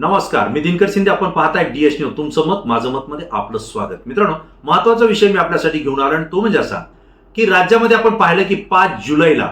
नमस्कार मी दिनकर शिंदे. आपण पाहताय डीएस न्यूज तुमचं मत माझं मत मध्ये आपलं स्वागत. मित्रांनो महत्त्वाचा विषय मी आपल्यासाठी घेऊन आलो आणि तो म्हणजे असा की राज्यामध्ये आपण पाहिलं की पाच जुलैला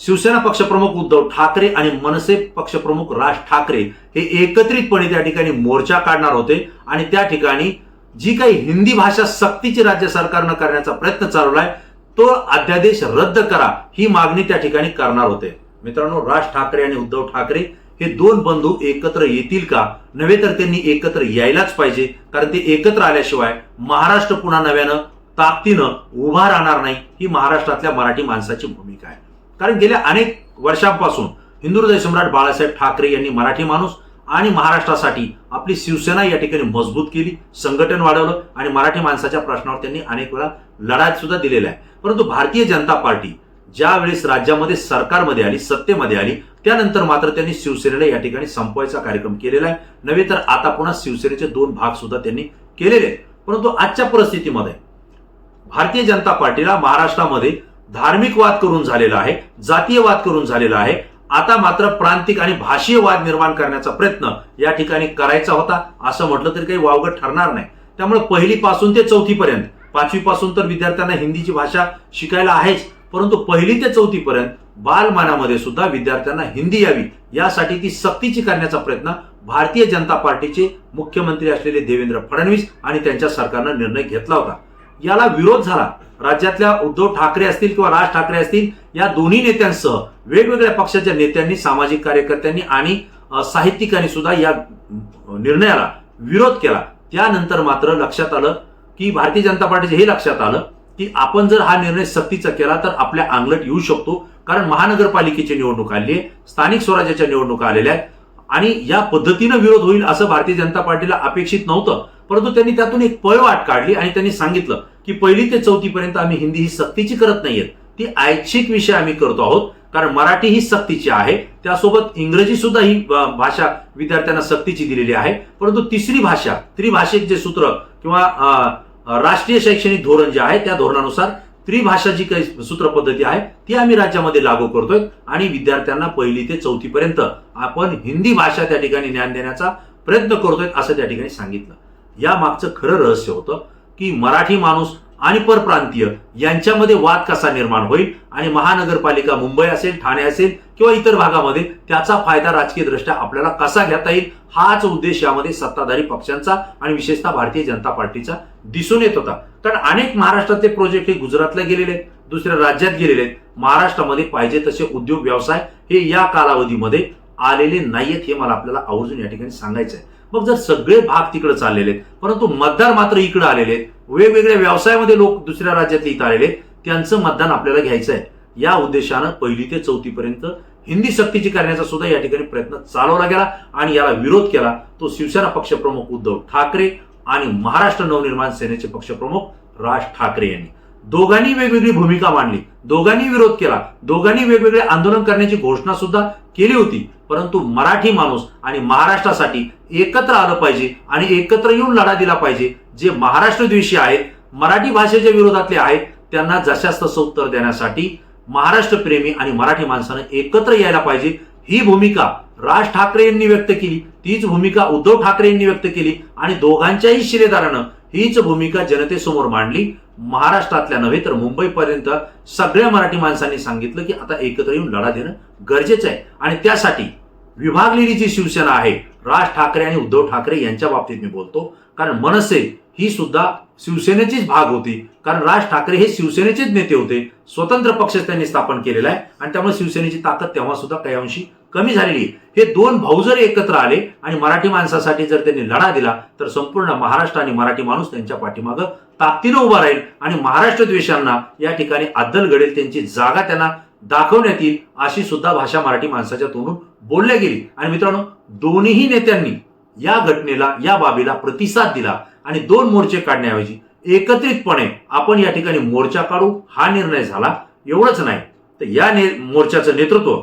शिवसेना पक्षप्रमुख उद्धव ठाकरे आणि मनसे पक्षप्रमुख राज ठाकरे हे एकत्रितपणे त्या ठिकाणी मोर्चा काढणार होते आणि त्या ठिकाणी जी काही हिंदी भाषा सक्तीची राज्य सरकारनं करण्याचा प्रयत्न चालवलाय तो अध्यादेश रद्द करा ही मागणी त्या ठिकाणी करणार होते. मित्रांनो राज ठाकरे आणि उद्धव ठाकरे हे दोन बंधू एकत्र येतील का? नव्हे तर त्यांनी एकत्र यायलाच पाहिजे. कारण ते एकत्र आल्याशिवाय महाराष्ट्र पुन्हा नव्यानं ताकदीनं उभा राहणार नाही. ही महाराष्ट्रातल्या मराठी माणसाची भूमिका आहे. कारण गेल्या अनेक वर्षांपासून हिंदू हृदय सम्राट बाळासाहेब ठाकरे यांनी मराठी माणूस आणि महाराष्ट्रासाठी आपली शिवसेना या ठिकाणी मजबूत केली संघटन वाढवलं आणि मराठी माणसाच्या प्रश्नावर त्यांनी अनेक वेळा लढा सुद्धा दिलेला आहे परंतु भारतीय जनता पार्टी ज्यावेळेस राज्यामध्ये सरकारमध्ये आली सत्तेमध्ये आली त्यानंतर मात्र त्यांनी शिवसेनेला या ठिकाणी संपवायचा कार्यक्रम केलेला आहे. नव्हे तर आता पुन्हा शिवसेनेचे दोन भाग सुद्धा त्यांनी केलेले आहेत. परंतु आजच्या परिस्थितीमध्ये भारतीय जनता पार्टीला महाराष्ट्रामध्ये धार्मिक वाद करून झालेला आहे जातीय वाद करून झालेला आहे. आता मात्र प्रांतिक आणि भाषीय वाद निर्माण करण्याचा प्रयत्न या ठिकाणी करायचा होता असं म्हटलं तरी काही वावगं ठरणार नाही. त्यामुळे पहिली पासून ते चौथी पर्यंत पाचवी पासून तर विद्यार्थ्यांना हिंदीची भाषा शिकायला आहेच. परंतु पहिली ते चौथीपर्यंत बालमानामध्ये सुद्धा विद्यार्थ्यांना हिंदी यावी यासाठी ती सक्तीची करण्याचा प्रयत्न भारतीय जनता पार्टीचे मुख्यमंत्री असलेले देवेंद्र फडणवीस आणि त्यांच्या सरकारनं निर्णय घेतला होता. याला विरोध झाला. राज्यातल्या उद्धव ठाकरे असतील किंवा राज ठाकरे असतील या दोन्ही नेत्यांसह वेगवेगळ्या पक्षाच्या नेत्यांनी सामाजिक कार्यकर्त्यांनी आणि साहित्यिकांनी सुद्धा या निर्णयाला विरोध केला. त्यानंतर मात्र लक्षात आलं की भारतीय जनता पार्टीचे हे लक्षात आलं की आपण जर हा निर्णय सक्तीचा केला तर आपल्या अंगलट येऊ शकतो. कारण महानगरपालिकेची निवडणूक आली आहे स्थानिक स्वराज्याच्या निवडणुका आलेल्या आहेत. आणि या पद्धतीनं विरोध होईल असं भारतीय जनता पार्टीला अपेक्षित नव्हतं. परंतु त्यांनी त्यातून एक पळवाट काढली आणि त्यांनी सांगितलं की पहिली ते चौथीपर्यंत आम्ही हिंदी ही सक्तीची करत नाहीये ती ऐच्छिक विषय आम्ही करतो आहोत. कारण मराठी ही सक्तीची आहे. त्यासोबत इंग्रजी सुद्धा ही भाषा विद्यार्थ्यांना सक्तीची दिलेली आहे. परंतु तिसरी भाषा त्रिभाषिक जे सूत्र किंवा राष्ट्रीय शैक्षणिक धोरण जे आहे त्या धोरणानुसार त्रिभाषा जी काही सूत्रपद्धती आहे ती आम्ही राज्यामध्ये लागू करतोय आणि विद्यार्थ्यांना पहिली ते चौथी पर्यंत आपण हिंदी भाषा त्या ठिकाणी ज्ञान देण्याचा प्रयत्न करतोय असं त्या ठिकाणी सांगितलं. या मागचं खरं रहस्य होतं की मराठी माणूस आणि परप्रांतीय यांच्यामध्ये वाद कसा निर्माण होईल आणि महानगरपालिका मुंबई असेल ठाणे असेल किंवा इतर भागामध्ये त्याचा फायदा राजकीय दृष्ट्या आपल्याला कसा घेता येईल हाच उद्देश यामध्ये सत्ताधारी पक्षांचा आणि विशेषतः भारतीय जनता पार्टीचा दिसून येत होता. कारण अनेक महाराष्ट्रातले प्रोजेक्ट हे गुजरातला गेलेले आहेत दुसऱ्या राज्यात गेलेले आहेत. महाराष्ट्रामध्ये पाहिजे तसे उद्योग व्यवसाय हे या कालावधीमध्ये आलेले नाहीयेत हे मला आपल्याला आवर्जून या ठिकाणी सांगायचं आहे. मग जर सगळे भाग तिकडे चाललेले आहेत परंतु मतदार मात्र इकडे आलेले आहेत वेगवेगळ्या व्यवसायामध्ये लोक दुसऱ्या राज्यातले इथं आलेले आहेत त्यांचं मतदान आपल्याला घ्यायचं आहे. या उद्देशानं पहिली ते चौथीपर्यंत हिंदी सक्तीची करण्याचा सुद्धा या ठिकाणी प्रयत्न चालवला गेला आणि याला विरोध केला. तो शिवसेना पक्षप्रमुख उद्धव ठाकरे आणि महाराष्ट्र नवनिर्माण सेनेचे पक्षप्रमुख राज ठाकरे यांनी. दोघांनी वेगवेगळी भूमिका मांडली. दोघांनी विरोध केला. दोघांनी वेगवेगळे आंदोलन करण्याची घोषणा सुद्धा केली होती. परंतु मराठी माणूस आणि महाराष्ट्रासाठी एकत्र आलं पाहिजे आणि एकत्र येऊन लढा दिला पाहिजे. जे महाराष्ट्र द्वेषी आहेत मराठी भाषेच्या विरोधातले आहेत त्यांना जशास तसं उत्तर देण्यासाठी महाराष्ट्र प्रेमी आणि मराठी माणसानं एकत्र यायला पाहिजे. ही भूमिका राज ठाकरे यांनी व्यक्त केली. तीच भूमिका उद्धव ठाकरे यांनी व्यक्त केली. आणि दोघांच्याही शिलेदारानं हीच भूमिका जनतेसमोर मांडली. महाराष्ट्रातल्या नव्हे तर मुंबईपर्यंत सगळ्या मराठी माणसांनी सांगितलं की आता एकत्र येऊन लढा देणं गरजेचं आहे. आणि त्यासाठी विभागलेली जी शिवसेना आहे राज ठाकरे आणि उद्धव ठाकरे यांच्या बाबतीत मी बोलतो. कारण मनसे ही सुद्धा शिवसेनेचीच भाग होती. कारण राज ठाकरे हे शिवसेनेचेच नेते होते. स्वतंत्र पक्ष त्यांनी स्थापन केलेला आहे. आणि त्यामुळे शिवसेनेची ताकद तेव्हा सुद्धा काही अंशी कमी झालेली हे दोन भाऊ जर एकत्र आले आणि मराठी माणसासाठी जर त्यांनी लढा दिला तर संपूर्ण महाराष्ट्र आणि मराठी माणूस त्यांच्या पाठीमागं ताकदीनं उभा राहील आणि महाराष्ट्र द्वेषांना या ठिकाणी अद्दल घडेल त्यांची जागा त्यांना दाखवण्यात येईल अशी सुद्धा भाषा मराठी माणसाच्या तोंडून बोलल्या गेली. आणि मित्रांनो दोन्ही नेत्यांनी या घटनेला या बाबीला प्रतिसाद दिला. आणि दोन मोर्चे काढण्याऐवजी एकत्रितपणे आपण या ठिकाणी मोर्चा काढू हा निर्णय झाला. एवढंच नाही तर या ने मोर्चाचं नेतृत्व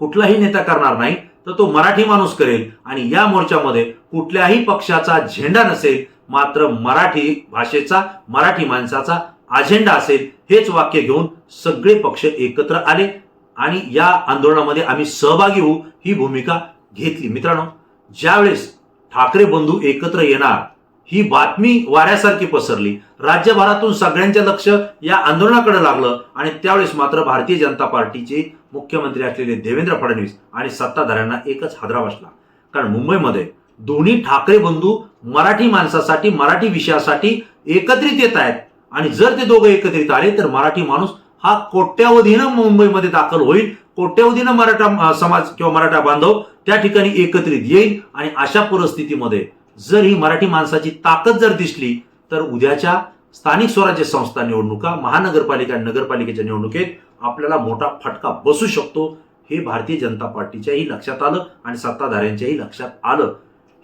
कुठलाही नेता करणार नाही तर तो मराठी माणूस करेल आणि या मोर्चामध्ये कुठल्याही पक्षाचा झेंडा नसेल मात्र मराठी भाषेचा मराठी माणसाचा अजेंडा असेल हेच वाक्य घेऊन सगळे पक्ष एकत्र आले आणि या आंदोलनामध्ये आम्ही सहभागी होऊ ही भूमिका घेतली. मित्रांनो ज्यावेळेस ठाकरे बंधू एकत्र येणार ही बातमी वाऱ्यासारखी पसरली. राज्यभरातून सगळ्यांचे लक्ष या आंदोलनाकडे लागलं आणि त्यावेळेस मात्र भारतीय जनता पार्टीचे मुख्यमंत्री असलेले देवेंद्र फडणवीस आणि सत्ताधाऱ्यांना एकच हादरा बसला. कारण मुंबईमध्ये दोन्ही ठाकरे बंधू मराठी माणसासाठी मराठी विषयासाठी एकत्रित येत आहेत. आणि जर ते दोघं एकत्रित आले तर मराठी माणूस हा कोट्यावधीनं मुंबईमध्ये दाखल होईल. कोट्यावधीनं मराठा समाज किंवा मराठा बांधव त्या ठिकाणी एकत्रित येईल आणि अशा परिस्थितीमध्ये जर ही मराठी माणसाची ताकद जर दिसली तर उद्याच्या स्थानिक स्वराज्य संस्था निवडणुका महानगरपालिका नगरपालिकेच्या निवडणुकीत आपल्याला मोठा फटका बसू शकतो. हे भारतीय जनता पार्टीच्याही लक्षात आलं आणि सत्ताधाऱ्यांच्याही लक्षात आलं.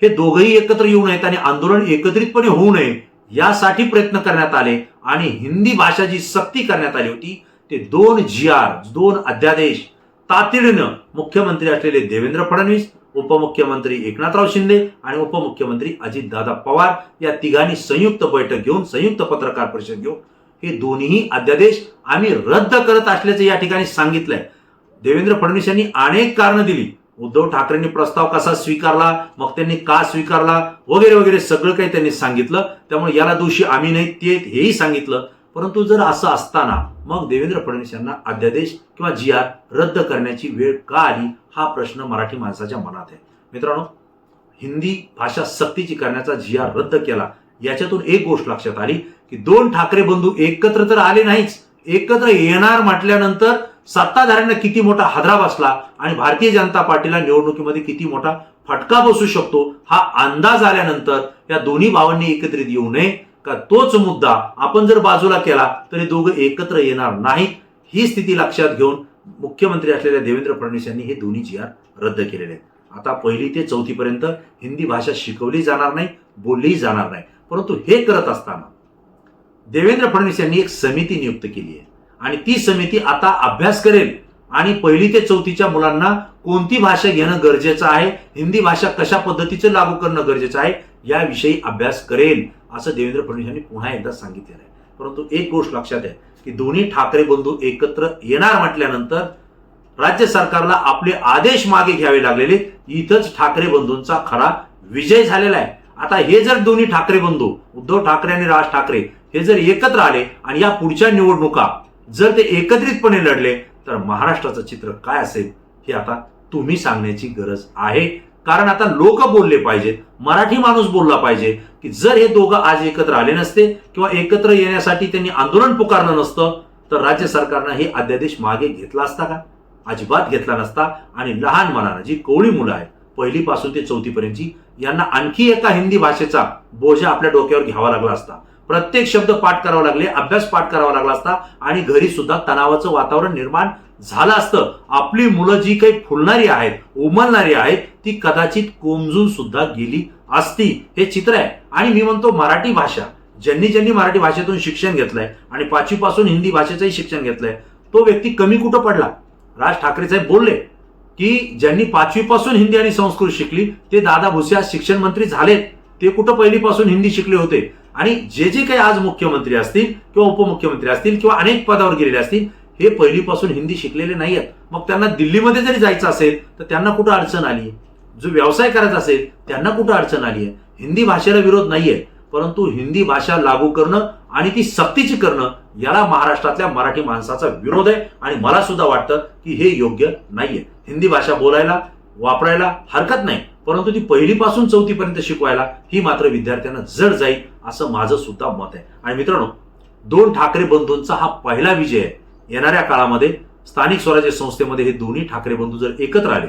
हे दोघंही एकत्र येऊ नयेत आणि आंदोलन एकत्रितपणे होऊ नये यासाठी प्रयत्न करण्यात आले आणि हिंदी भाषा जी सक्ती करण्यात आली होती ते दोन जी आर दोन अध्यादेश तातडीनं मुख्यमंत्री असलेले देवेंद्र फडणवीस उपमुख्यमंत्री एकनाथराव शिंदे आणि उपमुख्यमंत्री अजितदादा पवार या तिघांनी संयुक्त बैठक घेऊन संयुक्त पत्रकार परिषद घेऊन हे दोन्ही अध्यादेश आम्ही रद्द करत असल्याचं या ठिकाणी सांगितलंय. देवेंद्र फडणवीस यांनी अनेक कारणं दिली. उद्धव ठाकरेंनी प्रस्ताव कसा स्वीकारला मग त्यांनी का स्वीकारला वगैरे वगैरे सगळं काही त्यांनी सांगितलं. त्यामुळे याला दोषी आम्ही नाही ते हेही सांगितलं. परंतु जर असं असताना मग देवेंद्र फडणवीस यांना अध्यादेश किंवा जी आर रद्द करण्याची वेळ का आली? हा प्रश्न मराठी माणसाच्या मनात आहे. मित्रांनो हिंदी भाषा सक्तीची करण्याचा झिया रद्द केला याच्यातून एक गोष्ट लक्षात आली की दोन ठाकरे बंधू एकत्र तर आले नाहीच. एकत्र येणार म्हटल्यानंतर सत्ताधाऱ्यांना किती मोठा हादरा बसला आणि भारतीय जनता पार्टीला निवडणुकीमध्ये किती मोठा फटका बसू शकतो हा अंदाज आल्यानंतर या दोन्ही भावांनी एकत्रित येऊ नये का तोच मुद्दा आपण जर बाजूला केला तरी दोघं एकत्र येणार नाहीत. ही स्थिती लक्षात घेऊन मुख्यमंत्री असलेल्या देवेंद्र फडणवीस यांनी हे दोन्ही जी आर रद्द केलेले आहेत. आता पहिली ते चौथीपर्यंत हिंदी भाषा शिकवली जाणार नाही बोललीही जाणार नाही. परंतु हे करत असताना देवेंद्र फडणवीस यांनी एक समिती नियुक्त केली आहे. आणि ती समिती आता अभ्यास करेल आणि पहिली ते चौथीच्या मुलांना कोणती भाषा घेणं गरजेचं आहे हिंदी भाषा कशा पद्धतीचं लागू करणं गरजेचं आहे याविषयी अभ्यास करेल असं देवेंद्र फडणवीस यांनी पुन्हा एकदा सांगितलेलं आहे. परंतु एक गोष्ट लक्षात आहे की दोन्ही ठाकरे बंधू एकत्र येणार म्हटल्यानंतर राज्य सरकारला आपले आदेश मागे घ्यावे लागलेले. इथंच ठाकरे बंधूंचा खरा विजय झालेला आहे. आता हे जर दोन्ही ठाकरे बंधू उद्धव ठाकरे आणि राज ठाकरे हे जर एकत्र आले आणि या पुढच्या निवडणुका जर ते एकत्रितपणे लढले तर महाराष्ट्राचं चित्र काय असेल हे आता तुम्ही सांगण्याची गरज आहे. कारण आता लोक बोलले पाहिजेत मराठी माणूस बोलला पाहिजे की जर हे दोघं आज एकत्र आले नसते किंवा एकत्र येण्यासाठी त्यांनी आंदोलन पुकारलं नसतं तर राज्य सरकारनं हे अध्यादेश मागे घेतला असता का? अजिबात घेतला नसता. आणि लहान मनानं जी कोवळी मुलं आहेत पहिलीपासून ते चौथीपर्यंतची यांना आणखी एका हिंदी भाषेचा बोजा आपल्या डोक्यावर घ्यावा लागला असता. प्रत्येक शब्द पाठ करावा लागले अभ्यास पाठ करावा लागला असता. आणि घरी सुद्धा तणावाचं वातावरण निर्माण झालं असतं. आपली मुलं जी काही फुलणारी आहेत उमलणारी आहेत ती कदाचित कोमजून सुद्धा गेली असती. हे चित्र आहे. आणि मी म्हणतो मराठी भाषा. ज्यांनी ज्यांनी मराठी भाषेतून शिक्षण घेतलंय आणि पाचवीपासून हिंदी भाषेचंही शिक्षण घेतलंय तो व्यक्ती कमी कुठं पडला? राज ठाकरे साहेब बोलले की ज्यांनी पाचवीपासून हिंदी आणि संस्कृत शिकली ते दादा भुसे आज शिक्षण मंत्री झालेत. ते कुठं पहिलीपासून हिंदी शिकले होते? आणि जे जे काही आज मुख्यमंत्री असतील किंवा उपमुख्यमंत्री असतील किंवा अनेक पदावर गेलेले असतील हे पहिलीपासून हिंदी शिकलेले नाही आहेत मग त्यांना दिल्लीमध्ये जरी जायचं असेल तर त्यांना कुठं अडचण आली जो व्यवसाय करायचा असेल त्यांना कुठं अडचण आली आहे हिंदी भाषेला विरोध नाहीये परंतु हिंदी भाषा लागू करणं आणि ती सक्तीची करणं याला महाराष्ट्रातल्या मराठी माणसाचा विरोध आहे. आणि मला सुद्धा वाटतं की हे योग्य नाहीये. हिंदी भाषा बोलायला वापरायला हरकत नाही परंतु ती पहिलीपासून चौथीपर्यंत शिकवायला ही मात्र विद्यार्थ्यांना जड जाईल असं माझं सुद्धा मत आहे. आणि मित्रांनो दोन ठाकरे बंधूंचा हा पहिला विजय आहे. येणाऱ्या काळामध्ये स्थानिक स्वराज्य संस्थेमध्ये हे दोन्ही ठाकरे बंधू जर एकत्र आले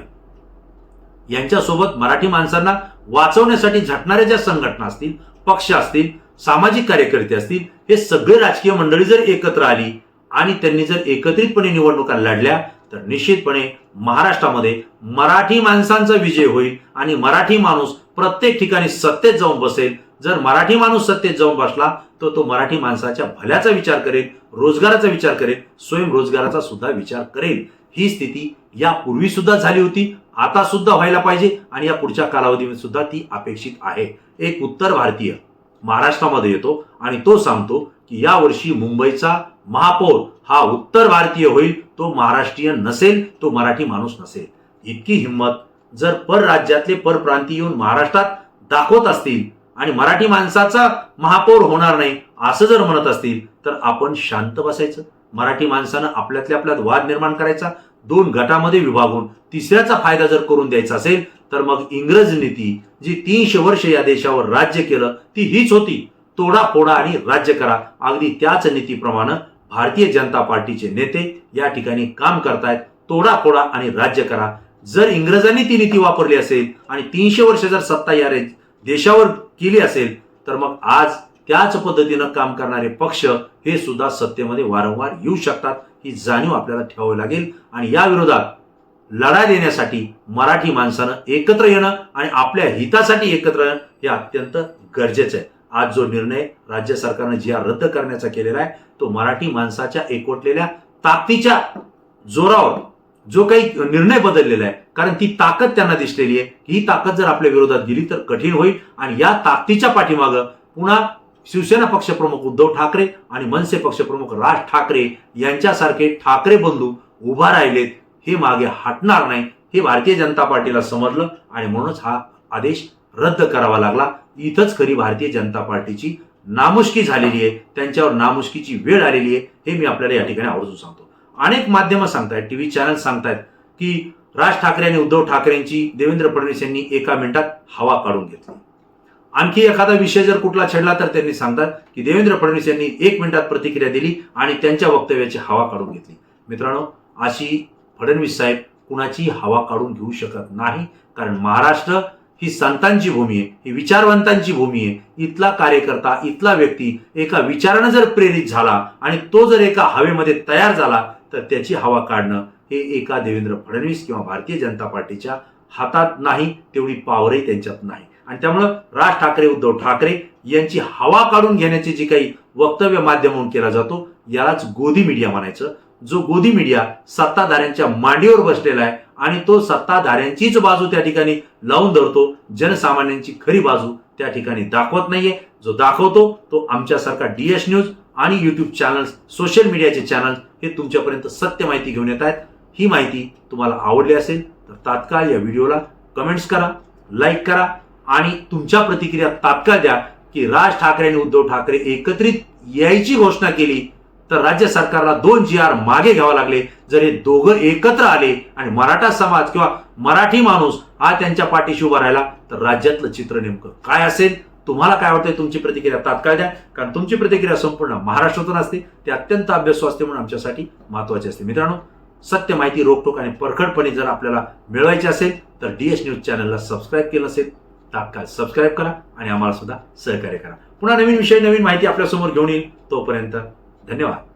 यांच्यासोबत मराठी माणसांना वाचवण्यासाठी झटणाऱ्या ज्या संघटना असतील पक्ष असतील सामाजिक कार्यकर्ते असतील हे सगळे राजकीय मंडळी जर एकत्र आली आणि त्यांनी जर एकत्रितपणे निवडणुका लढल्या तर निश्चितपणे महाराष्ट्रामध्ये मराठी माणसांचा विजय होईल आणि मराठी माणूस प्रत्येक ठिकाणी सत्तेत जाऊन बसेल. जर मराठी माणूस सत्तेत जाऊन बसला तर तो मराठी माणसाच्या भल्याचा विचार करेल रोजगाराचा विचार करेल स्वयंरोजगाराचा सुद्धा विचार करेल. ही स्थिती यापूर्वी सुद्धा झाली होती आता सुद्धा व्हायला पाहिजे आणि या पुढच्या कालावधीमध्ये सुद्धा ती अपेक्षित आहे. एक उत्तर भारतीय महाराष्ट्रामध्ये येतो आणि तो सांगतो की यावर्षी मुंबईचा महापौर हा उत्तर भारतीय होईल तो महाराष्ट्रीयन नसेल तो मराठी माणूस नसेल. इतकी हिंमत जर परराज्यातले परप्रांती येऊन महाराष्ट्रात दाखवत असतील आणि मराठी माणसाचा महापौर होणार नाही असं जर म्हणत असतील तर आपण शांत बसायचं. मराठी माणसानं आपल्यातल्या आपल्यात वाद निर्माण करायचा दोन गटामध्ये विभागून तिसऱ्याचा फायदा जर करून द्यायचा असेल तर मग इंग्रज नीती जी तीनशे वर्ष या देशावर राज्य केलं ती हीच होती. तोडा फोडा आणि राज्य करा अगदी त्याच नीतीप्रमाणे भारतीय जनता पार्टीचे नेते या ठिकाणी काम करतायत. तोडा फोडा आणि राज्य करा. जर इंग्रजांनी ती नीती वापरली असेल आणि तीनशे वर्ष जर सत्ता या रे- देशावर केली असेल तर मग आज त्याच पद्धतीनं काम करणारे पक्ष हे सुद्धा सत्तेमध्ये वारंवार येऊ शकतात. ही जाणीव आपल्याला ठेवावी लागेल. आणि या विरोधात लढा देण्यासाठी मराठी माणसानं एकत्र येणं आणि आपल्या हितासाठी एकत्र येणं हे अत्यंत गरजेचं आहे. आज जो निर्णय राज्य सरकारनं ज्या रद्द करण्याचा केलेला आहे तो मराठी माणसाच्या एकवटलेल्या ताकदीच्या जोरावर जो काही निर्णय बदललेला आहे कारण ती ताकद त्यांना दिसलेली आहे ही ताकद जर आपल्या विरोधात गेली तर कठीण होईल. आणि या ताकदीच्या पाठीमागं पुन्हा शिवसेना पक्षप्रमुख उद्धव ठाकरे आणि मनसे पक्षप्रमुख राज ठाकरे यांच्यासारखे ठाकरे बंधू उभा राहिलेत हे मागे हटणार नाही. हे भारतीय जनता पार्टीला समजलं आणि म्हणूनच हा आदेश रद्द करावा लागला. इथंच खरी भारतीय जनता पार्टीची नामुष्की झालेली आहे. त्यांच्यावर नामुष्कीची वेळ आलेली आहे. हे मी आपल्याला या ठिकाणी आवर्जून सांगतो. अनेक माध्यमं सांगतायत टीव्ही चॅनल सांगतायत की राज ठाकरे आणि उद्धव ठाकरेंची देवेंद्र फडणवीस यांनी एका मिनिटात हवा काढून घेतली. आणखी एखादा विषय जर कुठला छेडला तर त्यांनी सांगतात की देवेंद्र फडणवीस यांनी एक मिनिटात प्रतिक्रिया दिली आणि त्यांच्या वक्तव्याची हवा काढून घेतली. मित्रांनो अशी फडणवीस साहेब कुणाची हवा काढून घेऊ शकत नाही कारण महाराष्ट्र ही संतांची भूमी आहे ही विचारवंतांची भूमी आहे. इथला कार्यकर्ता इथला व्यक्ती एका विचारानं जर प्रेरित झाला आणि तो जर एका हवेमध्ये तयार झाला तर त्याची हवा काढणं हे एका देवेंद्र फडणवीस किंवा भारतीय जनता पार्टीच्या हातात नाही तेवढी पावरही त्यांच्यात नाही. आणि त्यामुळं राज ठाकरे उद्धव ठाकरे यांची हवा काढून घेण्याची जी काही वक्तव्य माध्यम म्हणून केला जातो यालाच गोदी मीडिया म्हणायचं. जो गोदी मीडिया सत्ताधाऱ्यांच्या मांडीवर बसलेला आहे आणि तो सत्ताधाऱ्यांचीच बाजू त्या ठिकाणी लावून धरतो. जनसामान्यांची खरी बाजू त्या ठिकाणी दाखवत नाहीये. जो दाखवतो तो आमच्यासारखा डीएस न्यूज आणि युट्यूब चॅनल्स सोशल मीडियाचे चॅनल्स हे तुमच्यापर्यंत सत्य माहिती घेऊन येत आहेत. ही माहिती तुम्हाला आवडली असेल तर तात्काळ या व्हिडिओला कमेंट्स करा लाईक करा आणि तुमच्या प्रतिक्रिया तात्काळ द्या की राज ठाकरे आणि उद्धव ठाकरे एकत्रित यायची घोषणा केली तर राज्य सरकारला दोन जी आर मागे घ्यावे लागले. जर हे दोघं एकत्र आले आणि मराठा समाज किंवा मराठी माणूस हा त्यांच्या पाठीशी उभा राहिला तर राज्यातलं चित्र नेमकं काय असेल? तुम्हाला काय वाटतंय? तुमची प्रतिक्रिया तात्काळ द्या. कारण तुमची प्रतिक्रिया संपूर्ण महाराष्ट्रातून असते. ते अत्यंत अभ्यासू असते म्हणून आमच्यासाठी महत्वाची असते. मित्रांनो सत्य माहिती रोखटोक आणि परखडपणे जर आपल्याला मिळवायची असेल तर डीएस न्यूज चॅनलला सबस्क्राईब केलं असेल तात्काळ सबस्क्राईब करा आणि आम्हाला सुद्धा सहकार्य करा. पुन्हा नवीन विषय नवीन माहिती आपल्यासमोर घेऊन येईल. तोपर्यंत धन्यवाद